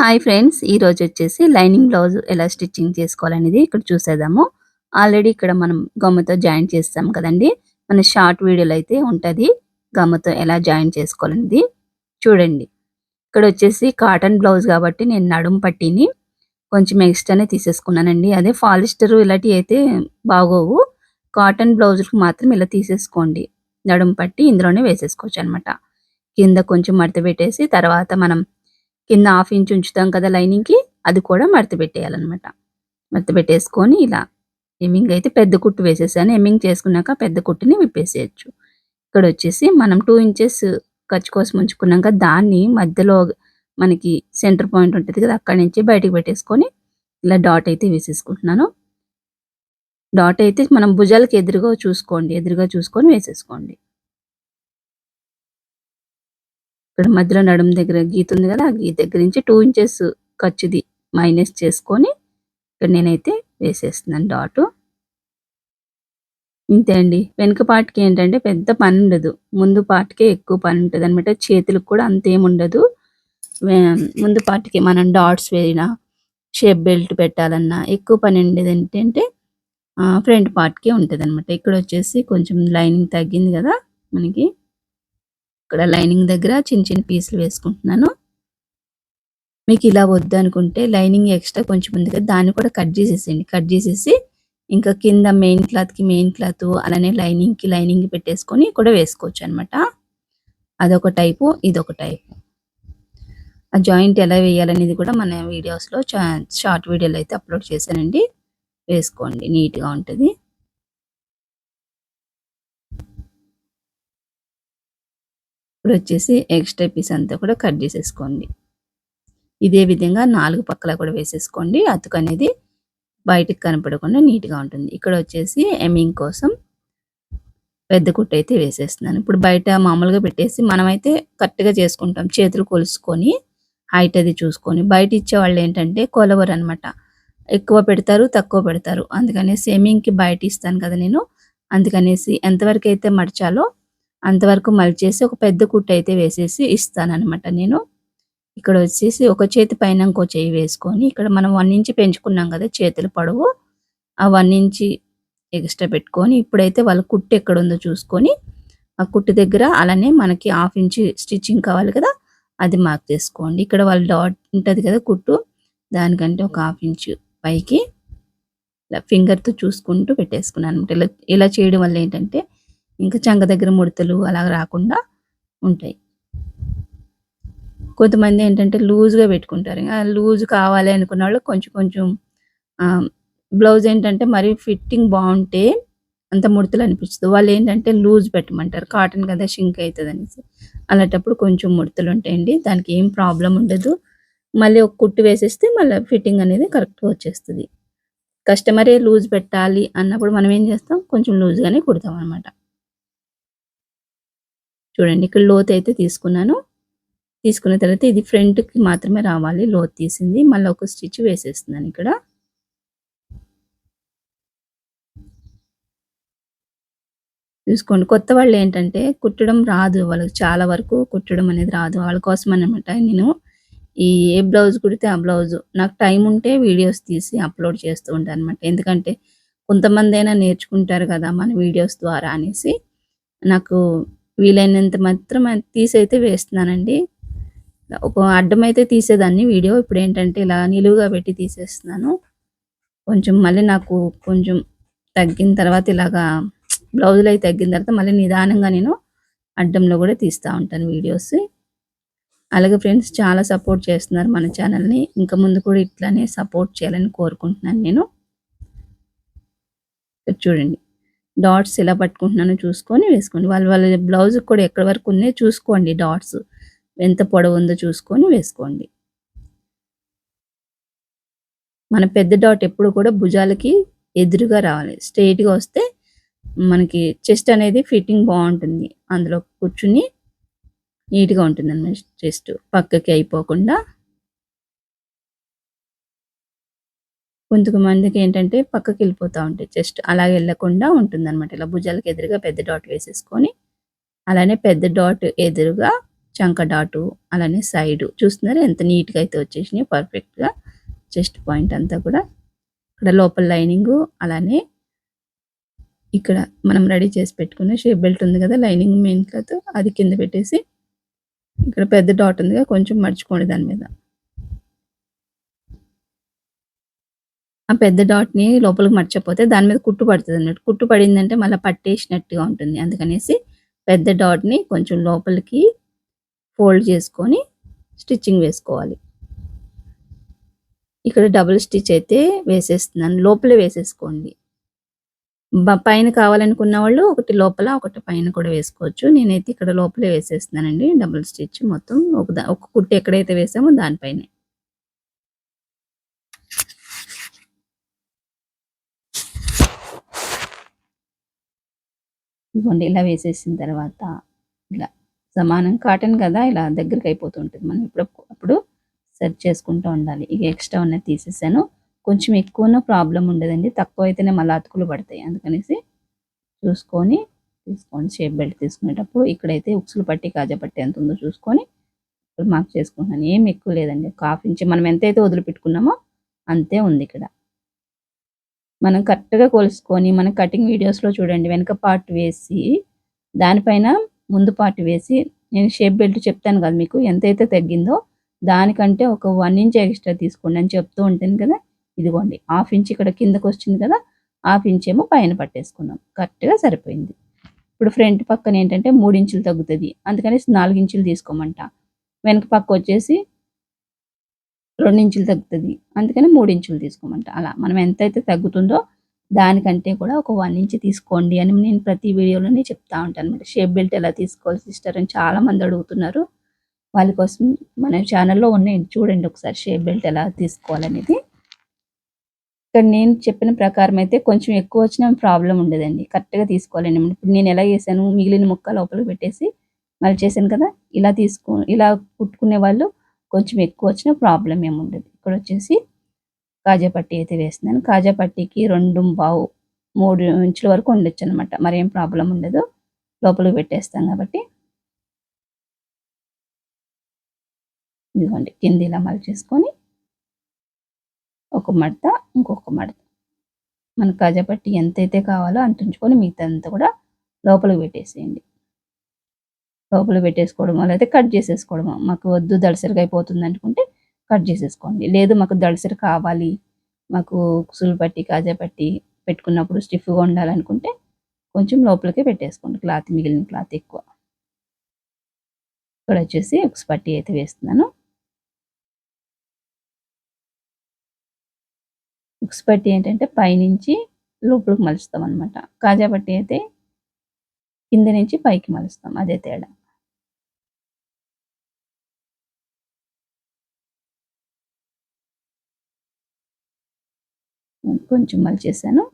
Hi friends ఈ రోజు వచ్చేసి లైనింగ్ బ్లౌజ్ ఎలా స్టిచ్చింగ్ చేసుకోవాలనేది ఇక్కడ చూసేద్దాము. ఆల్రెడీ ఇక్కడ మనం గమ్ముతో జాయిన్ చేస్తాం కదండి. మన షార్ట్ వీడియోలు అయితే ఉంటుంది గమ్ముతో ఎలా జాయిన్ చేసుకోవాలనేది. చూడండి. ఇక్కడ వచ్చేసి కాటన్ బ్లౌజ్ కాబట్టి నేను నడుం పట్టిని కొంచెం ఎక్స్ట్రానే తీసేసుకున్నానండి. అదే ఫాలిస్టర్ ఇలాంటివి అయితే బాగోవు. కాటన్ బ్లౌజ్కి మాత్రం ఇలా తీసేసుకోండి. నడుం పట్టి ఇందులోనే వేసేసుకోవచ్చు అనమాట కింద కొంచెం మడత పెట్టేసి తర్వాత మనం కింద హాఫ్ ఇంచ్ ఉంచుతాం కదా లైనింగ్కి అది కూడా మడత పెట్టేయాలన్నమాట. మడత పెట్టేసుకొని ఇలా ఎమ్మింగ్ అయితే పెద్ద కుట్టు వేసేసాను. ఎమ్మింగ్ చేసుకున్నాక పెద్ద కుట్టుని విప్పేసేయచ్చు. ఇక్కడ వచ్చేసి మనం టూ ఇంచెస్ ఖర్చు కోసం ఉంచుకున్నాక దాన్ని మధ్యలో మనకి సెంటర్ పాయింట్ ఉంటుంది కదా అక్కడి నుంచి బయటకు పెట్టేసుకొని ఇలా డాట్ అయితే వేసేసుకుంటున్నాను. డాట్ అయితే మనం భుజాలకు ఎదురుగా చూసుకోండి ఎదురుగా చూసుకొని వేసేసుకోండి. ఇక్కడ మధ్యలో నడుము దగ్గర గీత ఉంది కదా ఆ గీత దగ్గర నుంచి టూ ఇంచెస్ ఖర్చుది మైనస్ చేసుకొని ఇక్కడ నేనైతే వేసేస్తున్నాను డాటు ఇంతే అండి. వెనుక పాటికి ఏంటంటే పెద్ద పని ఉండదు. ముందు పాటికే ఎక్కువ పని ఉంటుంది అనమాట చేతులకు కూడా అంతేం ఉండదు. ముందు పాటికి మనం డాట్స్ వేయినా షేప్ బెల్ట్ పెట్టాలన్నా ఎక్కువ పని ఉండేది ఏంటంటే ఫ్రంట్ పార్ట్కే ఉంటుంది అనమాట ఇక్కడ వచ్చేసి కొంచెం లైనింగ్ తగ్గింది కదా మనకి. ఇక్కడ లైనింగ్ దగ్గర చిన్న చిన్న పీసులు వేసుకుంటున్నాను. మీకు ఇలా వద్దు అనుకుంటే లైనింగ్ ఎక్స్ట్రా కొంచెం ఉంది కదా దాన్ని కూడా కట్ చేసేసేయండి. కట్ చేసేసి ఇంకా కింద మెయిన్ క్లాత్కి మెయిన్ క్లాత్ అలానే లైనింగ్కి లైనింగ్ పెట్టేసుకొని కూడా వేసుకోవచ్చు అనమాట అదొక టైపు ఇదొక టైపు. ఆ జాయింట్ ఎలా వేయాలనేది కూడా మన వీడియోస్లో షార్ట్ వీడియోలు అయితే అప్లోడ్ చేశానండి. వేసుకోండి నీట్గా ఉంటుంది. ఇప్పుడు వచ్చేసి ఎక్స్ట్రా పీస్ అంతా కూడా కట్ చేసేసుకోండి. ఇదే విధంగా నాలుగు పక్కల కూడా వేసేసుకోండి. అతుకు అనేది బయటకు కనపడకుండా నీట్గా ఉంటుంది. ఇక్కడ వచ్చేసి ఎమింగ్ కోసం పెద్ద కుట్టు అయితే వేసేస్తున్నాను. ఇప్పుడు బయట మామూలుగా పెట్టేసి మనమైతే కరెక్ట్గా చేసుకుంటాం. చేతులు కొలుసుకొని హైట్ అది చూసుకొని. బయట ఇచ్చే వాళ్ళు ఏంటంటే కొలవరు అనమాట ఎక్కువ పెడతారు తక్కువ పెడతారు. అందుకనేసి ఎమింగ్కి బయట ఇస్తాను కదా నేను. అందుకనేసి ఎంతవరకు అయితే మడిచాలో అంతవరకు మలిచేసి ఒక పెద్ద కుట్టు అయితే వేసేసి ఇస్తానన్నమాట నేను. ఇక్కడ వచ్చేసి ఒక చేతి పైన ఇంకో చేయి వేసుకొని ఇక్కడ మనం వన్ ఇంచ్ పెంచుకున్నాం కదా చేతుల పొడవు. ఆ వన్ ఇంచ్ ఎక్స్ట్రా పెట్టుకొని ఇప్పుడైతే వాళ్ళ కుట్టు ఎక్కడ ఉందో చూసుకొని ఆ కుట్టు దగ్గర అలానే మనకి హాఫ్ ఇంచ్ స్టిచ్చింగ్ కావాలి కదా అది మార్క్ చేసుకోండి. ఇక్కడ వాళ్ళ డాట్ ఉంటుంది కదా కుట్టు దానికంటే ఒక హాఫ్ ఇంచ్ పైకి ఇలా ఫింగర్తో చూసుకుంటూ పెట్టేసుకున్నాను అనమాట ఇలా ఇలా చేయడం వల్ల ఏంటంటే ఇంకా చంక దగ్గర ముడతలు అలా రాకుండా ఉంటాయి. కొంతమంది ఏంటంటే లూజ్గా పెట్టుకుంటారు. ఇంకా లూజ్ కావాలి అనుకున్న వాళ్ళు కొంచెం కొంచెం బ్లౌజ్ ఏంటంటే మరి ఫిట్టింగ్ బాగుంటే అంత ముడతలు అనిపిస్తుంది వాళ్ళు ఏంటంటే లూజ్ పెట్టమంటారు. కాటన్ కదా షింక్ అవుతుంది అనేసి అలాంటప్పుడు కొంచెం ముడతలు ఉంటాయండి. దానికి ఏం ప్రాబ్లం ఉండదు. మళ్ళీ ఒక కుట్టు వేసేస్తే మళ్ళీ ఫిట్టింగ్ అనేది కరెక్ట్గా వచ్చేస్తుంది. కస్టమరే లూజ్ పెట్టాలి అన్నప్పుడు మనం ఏం చేస్తాం? కొంచెం లూజ్గానే కుడతాం అనమాట చూడండి ఇక్కడ లోత్ అయితే తీసుకున్నాను. తీసుకున్న తర్వాత ఇది ఫ్రంట్కి మాత్రమే రావాలి. లోత్ తీసింది. మళ్ళీ ఒక స్టిచ్ వేసేస్తున్నాను ఇక్కడ. చూసుకోండి కొత్త వాళ్ళు ఏంటంటే కుట్టడం రాదు వాళ్ళకి. చాలా వరకు కుట్టడం అనేది రాదు. వాళ్ళ కోసం అనమాట నేను ఈ ఏ బ్లౌజ్ కుడితే ఆ బ్లౌజ్ నాకు టైం ఉంటే వీడియోస్ తీసి అప్లోడ్ చేస్తూ ఉంటాను అనమాట ఎందుకంటే కొంతమంది అయినా నేర్చుకుంటారు కదా మన వీడియోస్ ద్వారా అనేసి. నాకు వీలైనంత మాత్రం తీసి అయితే వేస్తున్నానండి. ఒక అడ్డం అయితే తీసేదాన్ని వీడియో. ఇప్పుడు ఏంటంటే ఇలా నిలువుగా పెట్టి తీసేస్తున్నాను. కొంచెం మళ్ళీ నాకు కొంచెం తగ్గిన తర్వాత ఇలాగా బ్లౌజులు అయితే తగ్గిన తర్వాత మళ్ళీ నిదానంగా నేను అడ్డంలో కూడా తీస్తూ ఉంటాను వీడియోస్. అలాగే ఫ్రెండ్స్ చాలా సపోర్ట్ చేస్తున్నారు మన ఛానల్ని. ఇంకా ముందు కూడా ఇట్లానే సపోర్ట్ చేయాలని కోరుకుంటున్నాను నేను. చూడండి. డాట్స్ ఎలా పట్టుకుంటున్నానో చూసుకొని వేసుకోండి. వాళ్ళ వాళ్ళ బ్లౌజ్ కూడా ఎక్కడి వరకు ఉన్నాయో చూసుకోండి డాట్స్. ఎంత పొడవు ఉందో చూసుకొని వేసుకోండి. మన పెద్ద డాట్ ఎప్పుడు కూడా భుజాలకి ఎదురుగా రావాలి. స్ట్రైట్గా వస్తే మనకి చెస్ట్ అనేది ఫిట్టింగ్ బాగుంటుంది. అందులో కూర్చుని నీట్గా ఉంటుంది అన్నమాట చెస్ట్. పక్కకి అయిపోకుండా కొంతమందికి ఏంటంటే పక్కకి వెళ్ళిపోతూ ఉంటాయి. చెస్ట్ అలాగే వెళ్ళకుండా ఉంటుంది అనమాట ఇలా భుజాలకు ఎదురుగా పెద్ద డాట్ వేసేసుకొని అలానే పెద్ద డాట్ ఎదురుగా చంక డాటు అలానే సైడు. చూస్తున్నారా? ఎంత నీట్గా అయితే వచ్చేసినాయి పర్ఫెక్ట్గా. చెస్ట్ పాయింట్ అంతా కూడా ఇక్కడ లోపల లైనింగ్ అలానే ఇక్కడ మనం రెడీ చేసి పెట్టుకున్న షేప్ బెల్ట్ ఉంది కదా లైనింగ్ మెయిన్ క్లాత్ అది కింద పెట్టేసి ఇక్కడ పెద్ద డాట్ ఉందిగా కొంచెం మర్చిపోండి దాని మీద. ఆ పెద్ద డాట్ని లోపలికి మర్చిపోతే దాని మీద కుట్టు పడుతుంది అన్నట్టు. కుట్టు పడిందంటే మళ్ళీ పట్టేసినట్టుగా ఉంటుంది. అందుకనేసి పెద్ద డాట్ని కొంచెం లోపలికి ఫోల్డ్ చేసుకొని స్టిచ్చింగ్ వేసుకోవాలి. ఇక్కడ డబుల్ స్టిచ్ అయితే వేసేస్తున్నాను. లోపలే వేసేసుకోండి. పైన కావాలనుకున్న వాళ్ళు ఒకటి లోపల ఒకటి పైన కూడా వేసుకోవచ్చు. నేనైతే ఇక్కడ లోపలే వేసేస్తున్నానండి. డబుల్ స్టిచ్ మొత్తం ఒక ఒక కుట్టు ఎక్కడైతే వేసామో దానిపైనే. ఇదిగోండి ఇలా వేసేసిన తర్వాత ఇలా సమానం కాటన్ కదా ఇలా దగ్గరికి అయిపోతుంటుంది. మనం ఇప్పుడు అప్పుడు సెర్చ్ చేసుకుంటూ ఉండాలి. ఇక ఎక్స్ట్రా ఉన్నది తీసేసాను. కొంచెం ఎక్కువ ప్రాబ్లం ఉండదండి. తక్కువ అయితేనే మళ్ళీ అతుకులు పడతాయి. అందుకనేసి చూసుకొని తీసుకోండి. షేప్ బెల్ట్ తీసుకునేటప్పుడు ఇక్కడైతే ఉక్సులు పట్టి కాజా పట్టి ఎంత ఉందో చూసుకొని ఇప్పుడు మార్క్ చేసుకుంటున్నాను. ఏం ఎక్కువ లేదండి. కాఫీ నుంచి మనం ఎంతైతే వదిలిపెట్టుకున్నామో అంతే ఉంది ఇక్కడ. మనం కరెక్ట్గా కొలుసుకొని మన కటింగ్ వీడియోస్లో చూడండి వెనక పార్ట్ వేసి దానిపైన ముందు పార్ట్ వేసి నేను షేప్ బెల్ట్ చెప్తాను కదా మీకు ఎంతైతే తగ్గిందో దానికంటే ఒక వన్ ఇంచ్ ఎక్స్ట్రా తీసుకోండి అని చెప్తూ ఉంటాను కదా. ఇదిగోండి హాఫ్ ఇంచ్ ఇక్కడ కిందకు వచ్చింది కదా హాఫ్ ఇంచ్ ఏమో పైన పట్టేసుకున్నాం కరెక్ట్గా సరిపోయింది. ఇప్పుడు ఫ్రంట్ పక్కన ఏంటంటే మూడు ఇంచులు తగ్గుతుంది అందుకని నాలుగు ఇంచులు తీసుకోమంట. వెనక పక్క వచ్చేసి రెండు ఇంచులు తగ్గుతుంది. అందుకని మూడు ఇంచులు తీసుకోమంట. అలా మనం ఎంతైతే తగ్గుతుందో దానికంటే కూడా ఒక వన్ ఇంచ్ తీసుకోండి అని నేను ప్రతి వీడియోలోనే చెప్తా ఉంటాను అనమాట షేప్ బెల్ట్ ఎలా తీసుకోవాలి సిస్టర్ అని చాలా మంది అడుగుతున్నారు. వాళ్ళ కోసం మన ఛానల్లో ఉన్నాయి. చూడండి ఒకసారి షేప్ బెల్ట్ ఎలా తీసుకోవాలనేది. ఇక్కడ నేను చెప్పిన ప్రకారం అయితే కొంచెం ఎక్కువ వచ్చిన ప్రాబ్లం ఉండదండి. కరెక్ట్గా తీసుకోవాలండి ఇప్పుడు నేను ఎలా చేశాను? మిగిలిన ముక్క లోపలికి పెట్టేసి మళ్ళీ చేశాను కదా? ఇలా తీసుకో ఇలా కుట్టుకునే వాళ్ళు కొంచెం ఎక్కువ వచ్చిన ప్రాబ్లం ఏమి ఉండదు. ఇక్కడ వచ్చేసి కాజా పట్టీ అయితే వేస్తున్నాను. కాజా పట్టీకి రెండు బావు మూడు ఇంచుల వరకు ఉండొచ్చు అనమాట మరేం ప్రాబ్లం ఉండదు. లోపలికి పెట్టేస్తాం కాబట్టి. ఇదిగోండి కింద ఇలా మలిచేసుకొని ఒక మడత ఇంకొక మడత. మన కాజా పట్టి ఎంతైతే కావాలో అంటించుకొని మిగతా అంతా కూడా లోపలికి పెట్టేసేయండి. లోపల పెట్టేసుకోవడం అయితే కట్ చేసేసుకోవడం మాకు వద్దు దళసరిగా అయిపోతుంది అనుకుంటే కట్ చేసేసుకోండి. లేదు మాకు దళసరి కావాలి. మాకు కుసులు పట్టి కాజా పట్టి పెట్టుకున్నప్పుడు స్టిఫ్గా ఉండాలనుకుంటే కొంచెం లోపలికే పెట్టేసుకోండి. క్లాత్ మిగిలిన క్లాత్ ఎక్కువ. ఇక్కడ వచ్చేసి ఉక్స్ పట్టి అయితే వేస్తున్నాను. ఉక్స్ పట్టి ఏంటంటే పైనుంచి లోపలికి మలుస్తాం అనమాట కాజా పట్టి అయితే కింద నుంచి పైకి మలుస్తాం. అదే తేడా. కొంచెం మలిచేసాను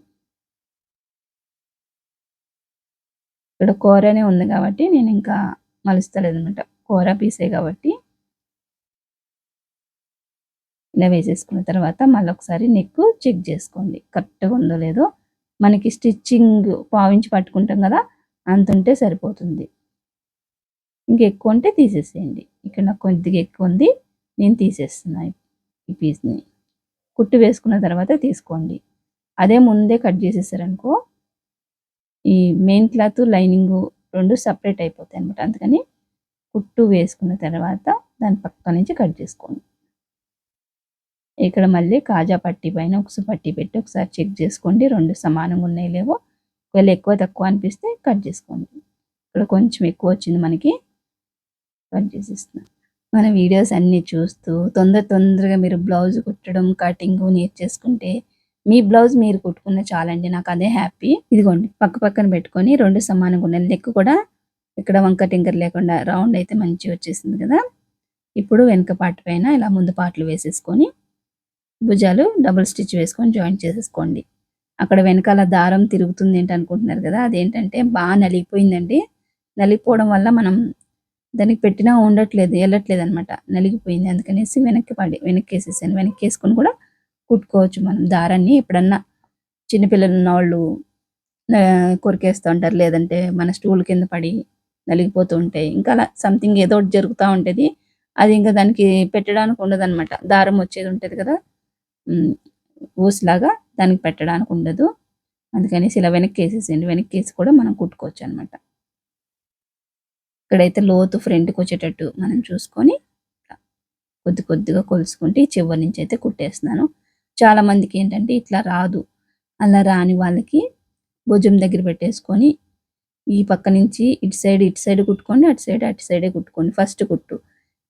ఇక్కడ కూరనే ఉంది కాబట్టి నేను ఇంకా మలుస్తలేదు అనమాట కూర పీసే కాబట్టి. ఇలా వేసేసుకున్న తర్వాత మళ్ళీ ఒకసారి నెక్ చెక్ చేసుకోండి. కరెక్ట్గా ఉందో లేదో. మనకి స్టిచ్చింగ్ పావించి పట్టుకుంటాం కదా అంత ఉంటే సరిపోతుంది. ఇంకెక్కువ ఉంటే తీసేసేయండి. ఇక్కడ నాకు కొద్దిగా ఎక్కువ ఉంది. నేను తీసేస్తున్నాను ఈ పీస్ని. కుట్టు వేసుకున్న తర్వాత తీసుకోండి. అదే ముందే కట్ చేసేసారనుకో ఈ మెయిన్ క్లాత్ లైనింగ్ రెండు సపరేట్ అయిపోతాయి అనమాట అందుకని కుట్టు వేసుకున్న తర్వాత దాని పక్క నుంచి కట్ చేసుకోండి. ఇక్కడ మళ్ళీ కాజా పట్టి పైన ఒకసారి పట్టి పెట్టి ఒకసారి చెక్ చేసుకోండి. రెండు సమానంగా ఉన్నాయి లేవో ఒకవేళ ఎక్కువ తక్కువ అనిపిస్తే కట్ చేసుకోండి. ఇక్కడ కొంచెం ఎక్కువ వచ్చింది మనకి కట్ చేసేస్తున్నాం. మన వీడియోస్ అన్నీ చూస్తూ తొందర తొందరగా మీరు బ్లౌజ్ కుట్టడం కటింగ్ నేర్చేసుకుంటే మీ బ్లౌజ్ మీరు కుట్టుకున్న చాలండి నాకు అదే హ్యాపీ. ఇదిగోండి పక్క పక్కన పెట్టుకొని రెండు సమానంగా ఉన్న లెక్క కూడా ఇక్కడ వంక టింకర్ లేకుండా రౌండ్ అయితే మంచిగా వచ్చేసింది కదా. ఇప్పుడు వెనక పార్ట్ పైన ఇలా ముందు పాటలు వేసేసుకొని భుజాలు డబుల్ స్టిచ్ వేసుకొని జాయింట్ చేసేసుకోండి. అక్కడ వెనకాల దారం తిరుగుతుంది ఏంటి అనుకుంటున్నారు కదా అదేంటంటే బాగా నలిగిపోయిందండి. నలిగిపోవడం వల్ల మనం దానికి పెట్టినా ఉండట్లేదు వెళ్ళట్లేదు అనమాట నలిగిపోయింది అందుకనేసి వెనక్కి పడి వెనక్కి వేసేసాను. వెనక్కి వేసుకొని కూడా కుట్టుకోవచ్చు మనం దారాన్ని. ఎప్పుడన్నా చిన్నపిల్లలు ఉన్న వాళ్ళు కొరికేస్తూ ఉంటారు. లేదంటే మన స్టూల్ కింద పడి నలిగిపోతూ ఉంటాయి. ఇంకా అలా సంథింగ్ ఏదో ఒకటి జరుగుతూ ఉంటుంది. అది ఇంకా దానికి పెట్టడానికి ఉండదన్నమాట. దారం వచ్చేది ఉంటుంది కదా. ఉమ్, ఊసులాగా దానికి పెట్టడానికి ఉండదు. అందుకనేసి ఇలా వెనక్కి వేసేసేయండి వెనక్కి వేసి కూడా మనం కుట్టుకోవచ్చు అనమాట ఇక్కడైతే లోతు ఫ్రంట్కి వచ్చేటట్టు మనం చూసుకొని కొద్ది కొద్దిగా కొలుసుకుంటే చివరి నుంచి అయితే కుట్టేస్తున్నాను. చాలా మందికి ఏంటంటే ఇట్లా రాదు. అలా రాని వాళ్ళకి భుజం దగ్గర పెట్టేసుకొని ఈ పక్క నుంచి ఇటు సైడ్ ఇటు సైడ్ కుట్టుకోండి అటు సైడ్ అటు సైడే కుట్టుకోండి. ఫస్ట్ కుట్టు.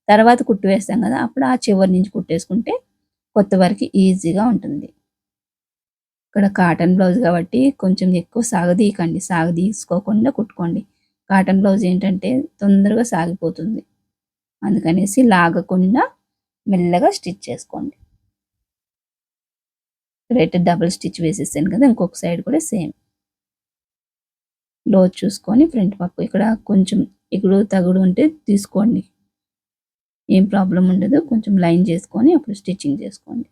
తర్వాత కుట్టు వేస్తాం కదా అప్పుడు ఆ చివరి నుంచి కుట్టేసుకుంటే కొత్త వరకు ఈజీగా ఉంటుంది. ఇక్కడ కాటన్ బ్లౌజ్ కాబట్టి కొంచెం ఎక్కువ సాగదీయకండి. సాగదీసుకోకుండా కుట్టుకోండి. కాటన్ బ్లౌజ్ ఏంటంటే తొందరగా సాగిపోతుంది. అందుకనేసి లాగకుండా మెల్లగా స్టిచ్ చేసుకోండి. రైట్ డబుల్ స్టిచ్ వేసేసాను కదా ఇంకొక సైడ్ కూడా సేమ్. లో చూసుకొని ఫ్రంట్ పక్క ఇక్కడ కొంచెం ఇగుడు తగుడు ఉంటే తీసుకోండి. ఏం ప్రాబ్లం ఉండదు కొంచెం లైన్ చేసుకొని అప్పుడు స్టిచ్చింగ్ చేసుకోండి.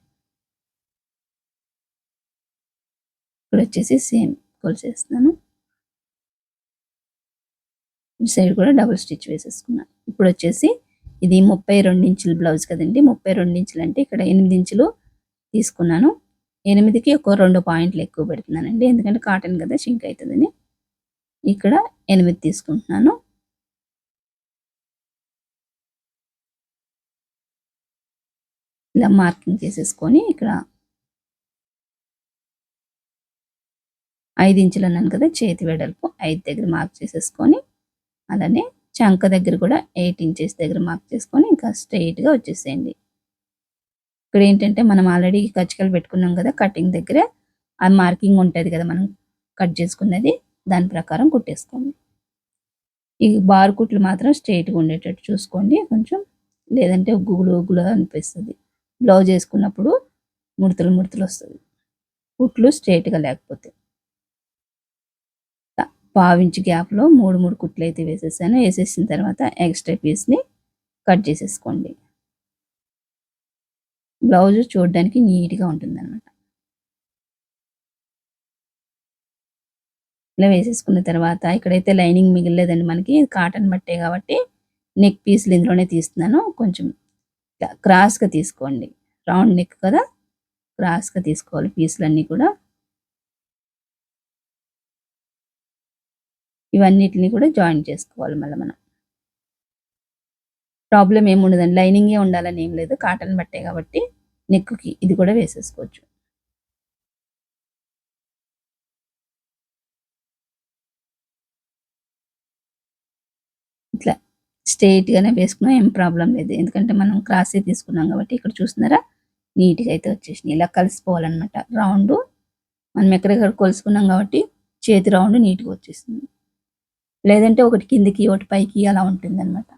ఇక్కడ వచ్చేసి సేమ్ కొలిసేస్తున్నాను ఈ సైడ్ కూడా డబుల్ స్టిచ్ వేసేసుకున్నాను ఇప్పుడు వచ్చేసి ఇది ముప్పై రెండు ఇంచుల బ్లౌజ్ కదండి ముప్పై రెండు ఇంచులు అంటే ఇక్కడ ఎనిమిది ఇంచులు తీసుకున్నాను. ఎనిమిదికి ఒక రెండు పాయింట్లు ఎక్కువ పెడుతున్నానండి. ఎందుకంటే కాటన్ కదా షింక్ అవుతుందని ఇక్కడ ఎనిమిది తీసుకుంటున్నాను. ఇలా మార్కింగ్ చేసేసుకొని ఇక్కడ ఐదు ఇంచులు అన్నాను కదా చేతి వెడల్పు ఐదు దగ్గర మార్క్ చేసేసుకొని అలానే చంక దగ్గర కూడా ఎయిట్ ఇంచెస్ దగ్గర మార్క్ చేసుకొని ఇంకా స్ట్రెయిట్గా వచ్చేసేయండి. ఇక్కడ ఏంటంటే మనం ఆల్రెడీ కచ్చికలు పెట్టుకున్నాం కదా కటింగ్ దగ్గర. ఆ మార్కింగ్ ఉంటుంది కదా మనం కట్ చేసుకున్నది. దాని ప్రకారం కుట్టేసుకోండి. ఈ బార్ కుట్లు మాత్రం స్ట్రైట్గా ఉండేటట్టు చూసుకోండి. కొంచెం లేదంటే ఉగ్గులు ఉగ్గులు అనిపిస్తుంది. బ్లౌజ్ వేసుకున్నప్పుడు ముడతలు ముడతలు వస్తుంది. కుట్లు స్ట్రైట్గా లేకపోతే. పావించి గ్యాప్లో మూడు మూడు కుట్లు అయితే వేసేసాను. వేసేసిన తర్వాత ఎక్స్ట్రా పీస్ని కట్ చేసేసుకోండి. బ్లౌజ్ చూడడానికి నీట్గా ఉంటుంది అనమాట ఇలా వేసేసుకున్న తర్వాత ఇక్కడైతే లైనింగ్ మిగిలేదండి మనకి. కాటన్ బట్టే కాబట్టి నెక్ పీస్లు ఇందులోనే తీస్తున్నాను. కొంచెం క్రాస్గా తీసుకోండి. రౌండ్ నెక్ కదా? క్రాస్గా తీసుకోవాలి పీసులన్నీ కూడా. ఇవన్నిటిని కూడా జాయిన్ చేసుకోవాలి మళ్ళీ మనం. ప్రాబ్లం ఏముండదండి లైనింగే ఉండాలని ఏం లేదు. కాటన్ బట్టే కాబట్టి. నెక్కుకి ఇది కూడా వేసేసుకోవచ్చు. ఇట్లా స్ట్రైట్గానే వేసుకున్నా ఏం ప్రాబ్లం లేదు. ఎందుకంటే మనం క్రాసే తీసుకున్నాం కాబట్టి ఇక్కడ చూస్తున్నారా? నీట్గా అయితే వచ్చేసినాయి. ఇలా కలిసిపోవాలన్నమాట. రౌండ్ మనం ఎక్కడెక్కడ కొలుసుకున్నాం కాబట్టి చేతి రౌండ్ నీట్గా వచ్చేసింది. లేదంటే ఒకటి కిందికి ఒకటి పైకి అలా ఉంటుంది అనమాట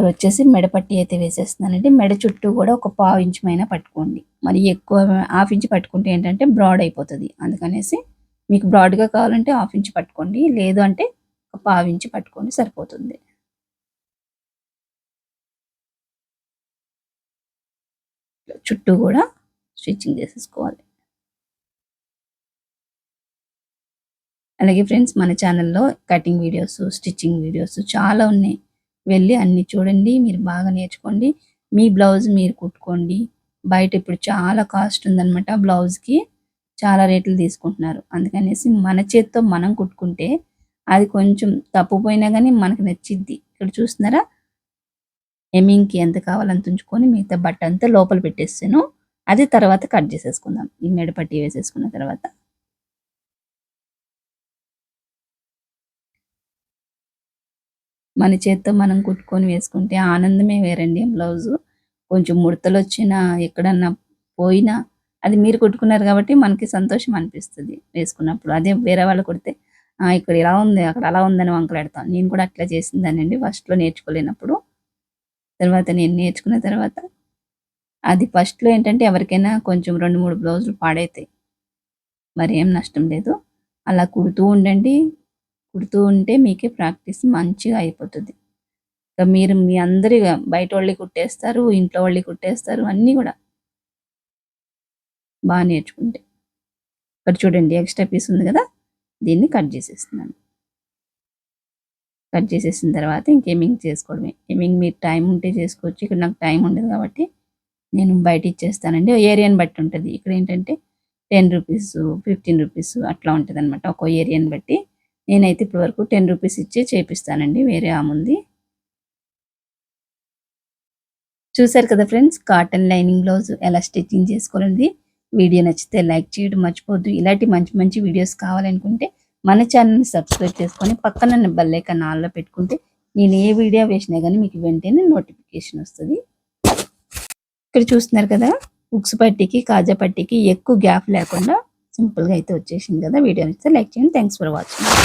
ఇక్కడ వచ్చేసి మెడ పట్టి అయితే వేసేస్తున్నానండి. మెడ చుట్టూ కూడా ఒక పావు ఇంచు పైన పట్టుకోండి. మరి ఎక్కువ హాఫ్ ఇంచ్ పట్టుకుంటే ఏంటంటే బ్రాడ్ అయిపోతుంది. అందుకనేసి మీకు బ్రాడ్గా కావాలంటే హాఫ్ ఇంచ్ పట్టుకోండి. లేదు అంటే ఒక పావు ఇంచ్ పట్టుకోండి సరిపోతుంది చుట్టూ కూడా స్టిచ్చింగ్ చేసేసుకోవాలి. అలాగే ఫ్రెండ్స్ మన ఛానల్లో కటింగ్ వీడియోస్ స్టిచ్చింగ్ వీడియోస్ చాలా ఉన్నాయి. వెళ్ళి అన్ని చూడండి మీరు బాగా నేర్చుకోండి. మీ బ్లౌజ్ మీరు కుట్టుకోండి. బయట ఇప్పుడు చాలా కాస్ట్ ఉందన్నమాట బ్లౌజ్కి చాలా రేట్లు తీసుకుంటున్నారు. అందుకనేసి మన చేత్తో మనం కుట్టుకుంటే అది కొంచెం తప్పుపోయినా కానీ మనకు నచ్చిద్ది. ఇక్కడ చూస్తున్నారా? ఎమింగ్కి ఎంత కావాలంత ఉంచుకొని మిగతా బట్ట అంతా లోపల పెట్టేస్తాను. అది తర్వాత కట్ చేసేసుకుందాం. ఈ మెడపట్టి వేసేసుకున్న తర్వాత. మన చేత్తో మనం కుట్టుకొని వేసుకుంటే ఆనందమే వేరండి బ్లౌజు. కొంచెం ముడతలు వచ్చినా ఎక్కడన్నా పోయినా అది మీరు కుట్టుకున్నారు కాబట్టి మనకి సంతోషం అనిపిస్తుంది వేసుకున్నప్పుడు. అదే వేరే వాళ్ళు కుడితే ఇక్కడ ఇలా ఉంది అక్కడ అలా ఉందని వంకలాడతాం. నేను కూడా అట్లా చేసిందానండి ఫస్ట్లో నేర్చుకోలేనప్పుడు. తర్వాత నేను నేర్చుకున్న తర్వాత అది ఫస్ట్లో ఏంటంటే ఎవరికైనా కొంచెం రెండు మూడు బ్లౌజులు పాడైతాయి. మరి ఏం నష్టం లేదు. అలా కుడుతూ ఉండండి. కుడుతూ ఉంటే మీకే ప్రాక్టీస్ మంచిగా అయిపోతుంది. ఇక మీరు మీ అందరి బయట వాళ్ళకి కుట్టేస్తారు ఇంట్లో వాళ్ళకి కుట్టేస్తారు అన్నీ కూడా. బాగా నేర్చుకుంటే. ఇక్కడ చూడండి ఎక్స్ట్రా పీస్ ఉంది కదా? దీన్ని కట్ చేసేస్తున్నాను. కట్ చేసేసిన తర్వాత ఇంకేమింగ్ చేసుకోవడమే. ఏమింగ్ మీరు టైం ఉంటే చేసుకోవచ్చు. ఇక్కడ నాకు టైం ఉండదు కాబట్టి నేను బయట ఇచ్చేస్తానండి. ఏరియాని బట్టి ఉంటుంది. ఇక్కడ ఏంటంటే టెన్ రూపీస్ ఫిఫ్టీన్ రూపీస్ అట్లా ఉంటుంది అనమాట ఒక్కో ఏరియాని బట్టి. నేనైతే ఇప్పటి వరకు టెన్ రూపీస్ ఇచ్చి చేపిస్తానండి వేరే ఆముంది చూసారు కదా ఫ్రెండ్స్ కాటన్ లైనింగ్ బ్లౌజ్ ఎలా స్టిచ్చింగ్ చేసుకోవాలనేది. వీడియో నచ్చితే లైక్ చేయడం మర్చిపోద్దు ఇలాంటి మంచి మంచి వీడియోస్ కావాలనుకుంటే మన ఛానల్ని సబ్స్క్రైబ్ చేసుకొని పక్కన బెల్ ఐకాన్ పెట్టుకుంటే నేను ఏ వీడియో వేసినా కానీ మీకు వెంటనే నోటిఫికేషన్ వస్తుంది. ఇక్కడ చూస్తున్నారు కదా ఉక్స్ పట్టికి కాజా పట్టికి ఎక్కువ గ్యాప్ లేకుండా సింపుల్గా అయితే వచ్చేసింది కదా. వీడియో నచ్చితే లైక్ చేయండి. Thanks for watching.